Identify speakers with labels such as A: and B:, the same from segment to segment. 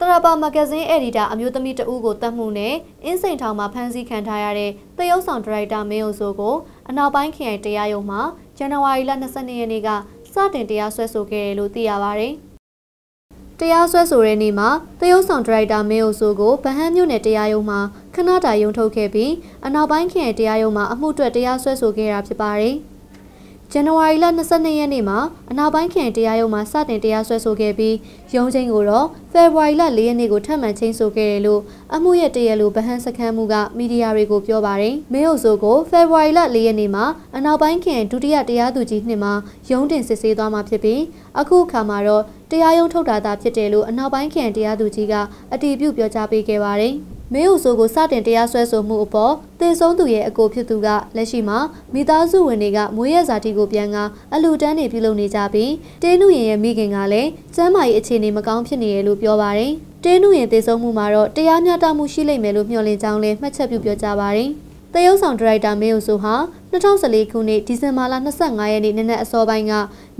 A: တရပါမဂဇင်းအယ်ဒီတာအမျိုးသမီးတဦးကိုတတ်မှုနဲ့အင်းစိန်ထောင်မှာဖမ်းဆီးခံထားရတဲ့သရုပ်ဆောင်ဒါရိုက်တာမင်းအိုဆိုကိုအနောက်ပိုင်းခရိုင်တရားရုံးမှာဇန်နဝါရီလ22ရက်နေ့ကစတင်တရားစွဲဆိုခဲ့တယ်လို့သိရပါဗျ။တရားစွဲဆိုတဲ့နေ့မှာသရုပ်ဆောင်ဒါရိုက်တာမင်းအိုဆိုကိုဗဟန်းမြို့နယ်တရားရုံးမှာခဏတာရုံထုတ်ခဲ့ပြီးအနောက်ပိုင်းခရိုင်တရားရုံးမှာအမှုအတွက်တရားစွဲဆိုခဲ့တာဖြစ်ပါတယ်။ ဇန်နဝါရီလ22ရက်နေ့မှာအနောက်ပိုင်းခရိုင်တရားရုံးမှာစတင်တရားစွဲဆိုခဲ့ပြီးရုံးချင်းကိုတော့ဖေဖော်ဝါရီလ4ရက်နေ့ကိုထပ်မံချင်းဆိုခဲ့တယ်လို့အမှုရဲ့တရလိုဗဟန်းစခန်းမှုကမီဒီယာတွေကိုပြောပါတယ်။မင်းအုပ်စိုးကိုဖေဖော်ဝါရီလ4ရက်နေ့မှာအနောက်ပိုင်းခရိုင်ဒုတိယတရားသူကြီးနှစ်မှာရုံးတင်စစ်ဆေးသွားမှာဖြစ်ပြီးအခုအခါမှာတော့တရားရုံးထုတ်တာသာဖြစ်တယ်လို့အနောက်ပိုင်းခရိုင်တရားသူကြီးကအတည်ပြုပြောကြားပေးခဲ့ပါတယ်။ မင်းအုပ်စိုးကိုစတင်တရားစွဲဆိုမှုအပေါ်သေဆုံးသူရဲ့အကိုဖြစ်သူကလက်ရှိမှာမိသားစုဝင်တွေကမွေးရဇာတိကိုပြန်ကအလူတန်းနေပြုလုပ်နေကြပြီးတေးနုရင်ရဲ့မိခင်ကလည်းကျမ်းမာရေးအခြေအနေမကောင်းဖြစ်နေရလို့ပြောပါတယ်။တေးနုရင်သေဆုံးမှုမှာတော့တရားမျှတမှုရှိလိမ့်မယ်လို့မျှော်လင့်ကြောင်းလည်းမှတ်ချက်ပြုပြောကြားပါတယ်။တရုတ်ဆောင်ဒါရိုက်တာမင်းအုပ်စိုးဟာ 2014ခုနှစ်ဒီဇင်ဘာလ25ရက်နေ့နနက်အစောပိုင်းက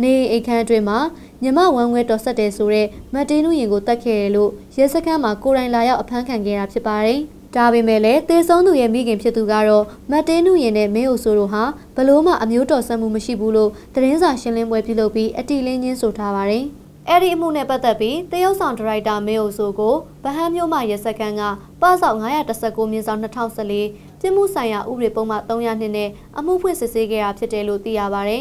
A: နေအိတ်ခမ်းအတွင်းမှာမြမဝမ်းဝဲတော်ဆက်တယ်ဆိုတဲ့မတ်တင်းနုရင်ကိုတတ်ခဲ့ရလို့ရဲစခန်းမှာကိုရိုင်းလာရောက်အဖမ်းခံခဲ့တာဖြစ်ပါတယ်။ဒါပေမဲ့လည်းတေဆုံးသူရဲ့မိခင်ဖြစ်သူကတော့မတ်တင်းနုရင်နဲ့မင်းအိုဆိုတို့ဟာဘလို့မှအမျိုးတော်ဆက်မှုမရှိဘူးလို့သတင်းစာရှင်းလင်းပွဲပြုလုပ်ပြီးအတိလင်းချင်းဆိုထားပါတယ်။ အဲ့ဒီအမှုနဲ့ပတ်သက်ပြီးတရုတ်ဆောင်ဒါရိုက်တာမင်းအိုဆိုကိုဗဟန်းမြို့မှရဲစခန်းကပစောက်919မြင်းဆောင်2014ပြည်မှုဆိုင်ရာဥပဒေပုံမှန်300နှစ်နဲ့အမှုဖွင့်စစ်ဆေးခဲ့တာဖြစ်တယ်လို့သိရပါဗျ